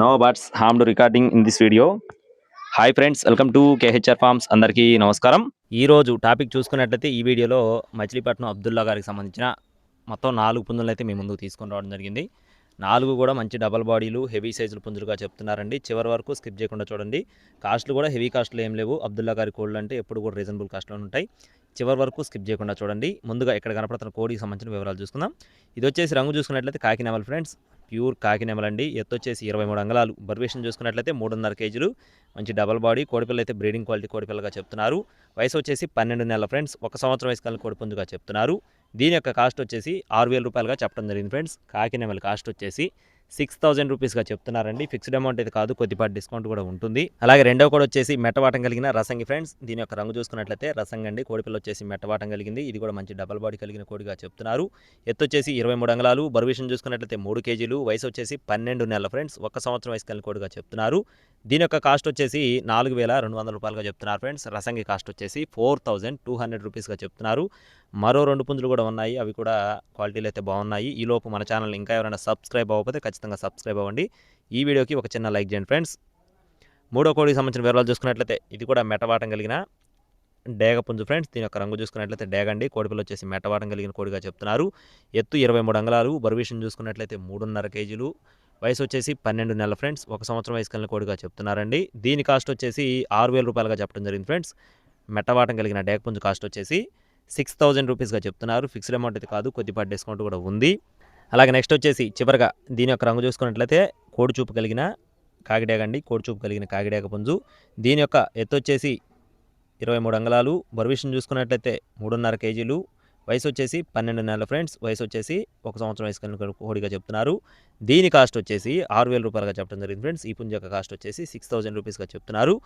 No bats harmed recording in this video. Hi friends welcome to KHR farms అందరికీ నమస్కారం. ఈరోజు topic చూసుకున్నట్లయితే ఈ వీడియోలో మచిలీపట్నం అబ్దుల్లా గారికి సంబంధించిన మొత్తం నాలుగు పుంజులు అయితే మీ ముందుకు తీసుకొని రావడం జరిగింది. నాలుగు కూడా మంచి డబల్ బాడీలు హెవీ సైజులు పుంజులుగా చెప్తున్నారండి. చివరి వరకు స్కిప్ చేయకుండా చూడండి. కాస్ట్లు కూడా హెవీ కాస్ట్లు ఏం లేవు. అబ్దుల్లా గారి కోళ్ళు అంటే ఎప్పుడు కూడా రీజనబుల్ కాస్ట్లో ఉంటాయి. చివరి వరకు స్కిప్ చేయకుండా చూడండి. ముందుగా ఇక్కడ కనపడుతున్న కోడికి సంబంధించిన వివరాలు చూసుకుందాం. ఇది వచ్చేసి రంగు చూసుకున్నట్లయితే కాకినామల్ ఫ్రెండ్స్ ప్యూర్ కాకినెమలండి ఎత్తు వచ్చేసి ఇరవై మూడు అంగళాలు. బర్వేషన్ చూసుకున్నట్లయితే మూడున్నర కేజీలు. మంచి డబల్ బాడీ. కోడిపిల్ల అయితే బ్రీడింగ్ క్వాలిటీ కోడిపిల్లగా చెప్తున్నారు. వయసు వచ్చేసి పన్నెండు నెలల ఫ్రెండ్స్. ఒక సంవత్సరం వయసు కలిగిన కోడిపుంజుగా చెప్తున్నారు. దీని యొక్క కాస్ట్ వచ్చేసి ఆరు వేల రూపాయలుగా చెప్పడం జరిగింది ఫ్రెండ్స్. కాకినెమల కాస్ట్ వచ్చేసి సిక్స్ థౌసండ్ రూపీస్గా చెప్తున్నారండి. ఫిక్స్డ్ అమౌంట్ అయితే కాదు కొద్దిపాటి డిస్కౌంట్ కూడా ఉంటుంది. అలాగే రెండవ కూడా వచ్చేసి మెట్టవాటం కలిగిన రసంగి ఫ్రెండ్స్ దీని యొక్క రంగు చూసుకున్నట్లయితే రసంగి అండి. కోడిపిల్ల వచ్చేసి మెట్టవాటం కలిగింది. ఇది కూడా మంచి డబల్ బాడీ కలిగిన కోడిగా చెప్తున్నారు. ఎత్తు వచ్చేసి ఇరవై మూడు అంగళాలు బరువిషన్ చూసుకున్నట్లయితే మూడు కేజీలు వయసు వచ్చేసి పన్నెండు నెలల ఫ్రెండ్స్ ఒక సంవత్సరం వయసు కలిగిన కోడిగా చెప్తున్నారు. దీని యొక్క కాస్ట్ వచ్చేసి నాలుగు వేల రెండు వందల రూపాయలుగా చెప్తున్నారు ఫ్రెండ్స్. రసంగి కాస్ట్ వచ్చేసి ఫోర్ థౌజండ్ టూ హండ్రెడ్ రూపీస్గా చెప్తున్నారు. మరో రెండు పుంజులు కూడా ఉన్నాయి. అవి కూడా క్వాలిటీలు అయితే బాగున్నాయి. ఈలోపు మన ఛానల్ ఇంకా ఎవరైనా సబ్స్క్రైబ్ అవ్వకపోతే ఖచ్చితంగా సబ్స్క్రైబ్ అవ్వండి. ఈ వీడియోకి ఒక చిన్న లైక్ చేయండి ఫ్రెండ్స్. మూడో కోడికి సంబంధించిన వివరాలు చూసుకున్నట్లయితే ఇది కూడా మెటవాటం కలిగిన డేగ పుంజు ఫ్రెండ్స్. దీని యొక్క రంగు చూసుకున్నట్లయితే డేగండి. కోడిపిల్ల వచ్చేసి మెటవాటం కలిగిన కోడిగా చెప్తున్నారు. ఎత్తు ఇరవై మూడు అంగళాలు. బరువిషన్ చూసుకున్నట్లయితే మూడున్నర కేజీలు. వయసు వచ్చేసి పన్నెండు నెలల ఫ్రెండ్స్. ఒక సంవత్సరం వయసు కలిగిన కోడిగా చెప్తున్నారండి. దీని కాస్ట్ వచ్చేసి ఆరు వేల రూపాయలుగా చెప్పడం జరిగింది ఫ్రెండ్స్. మెట్టవాటం కలిగిన డేగ పుంజు కాస్ట్ వచ్చేసి సిక్స్ థౌజండ్ రూపీస్గా చెప్తున్నారు. ఫిక్స్డ్ అమౌంట్ అయితే కాదు. కొద్దిపాటి డిస్కౌంట్ కూడా ఉంది. అలాగే నెక్స్ట్ వచ్చేసి చివరిగా దీని యొక్క రంగు చూసుకున్నట్లయితే కోడి చూపు కలిగిన కాకిడేగ అండి. కోడి చూపు కలిగిన కాకిడేగ పుంజు. దీని యొక్క ఎత్తు వచ్చేసి ఇరవై మూడు అంగళాలు. బరువిషన్ చూసుకున్నట్లయితే మూడున్నర కేజీలు. వయసు వచ్చేసి పన్నెండు నెలల ఫ్రెండ్స్. వయసు వచ్చేసి ఒక సంవత్సరం వయసు కలిగిన కోడిగా చెప్తున్నారు. దీని కాస్ట్ వచ్చేసి ఆరు వేల రూపాయలుగా చెప్పడం జరిగింది ఫ్రెండ్స్. ఈ పుంజు యొక్క కాస్ట్ వచ్చేసి సిక్స్ థౌసండ్ రూపీస్గా చెప్తున్నారు.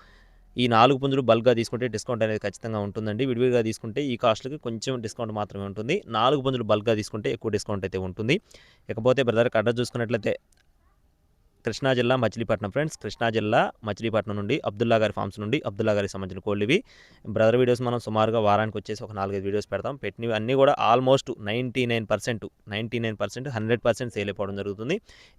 ఈ నాలుగు పుంజులు బల్క్గా తీసుకుంటే డిస్కౌంట్ అనేది ఖచ్చితంగా ఉంటుందండి. విడివిడిగా తీసుకుంటే ఈ కాస్ట్లకి కొంచెం డిస్కౌంట్ మాత్రమే ఉంటుంది. నాలుగు పుంజులు బల్క్గా తీసుకుంటే ఎక్కువ డిస్కౌంట్ అయితే ఉంటుంది. ఇకపోతే బ్రదర్కి అడ్రస్ చూసుకున్నట్లయితే కృష్ణా జిల్లా మచిలీపట్నం ఫ్రెండ్స్. కృష్ణా జిల్లా మచిలీపట్నం నుండి అబ్దుల్లా గారి ఫార్మ్స్ నుండి అబ్దుల్లా గారికి సంబంధించిన కోళ్ళు ఇవి. బ్రదర్ వీడియోస్ మనం సుమారుగా వారానికి వచ్చేసి ఒక నాలుగైదు వీడియోస్ పెడతాం. పెట్టినవి అన్నీ కూడా almost ninety nine percent ninety nine percent hundred percent sale అయిపోవడం జరుగుతుంది.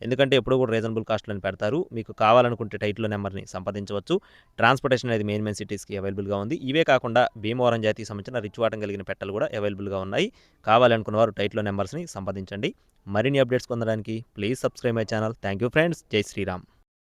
ఎందుకంటే ఎప్పుడు కూడా రీజనబుల్ కాస్ట్లను పెడతారు. మీకు కావాలనుకుంటే టైట్లో నెంబర్ని సంపాదించవచ్చు ట్రాన్స్పోర్టేషన్ అనేది మెయిన్ మెయిన్ సిటీస్కి అవైలబుల్గా ఉంది. ఇవే కాకుండా భీమవరం జాతికి సంబంధించిన రిచ్ వాటం కలిగిన పెట్టలు కూడా అవైలబుల్గా ఉన్నాయి. కావాలనుకున్న వారు టైట్లో నెంబర్స్ని సంపాదించండి మరిన్ని అప్డేట్స్ పొందడానికి please subscribe my channel. Thank you friends. జై శ్రీరామ్.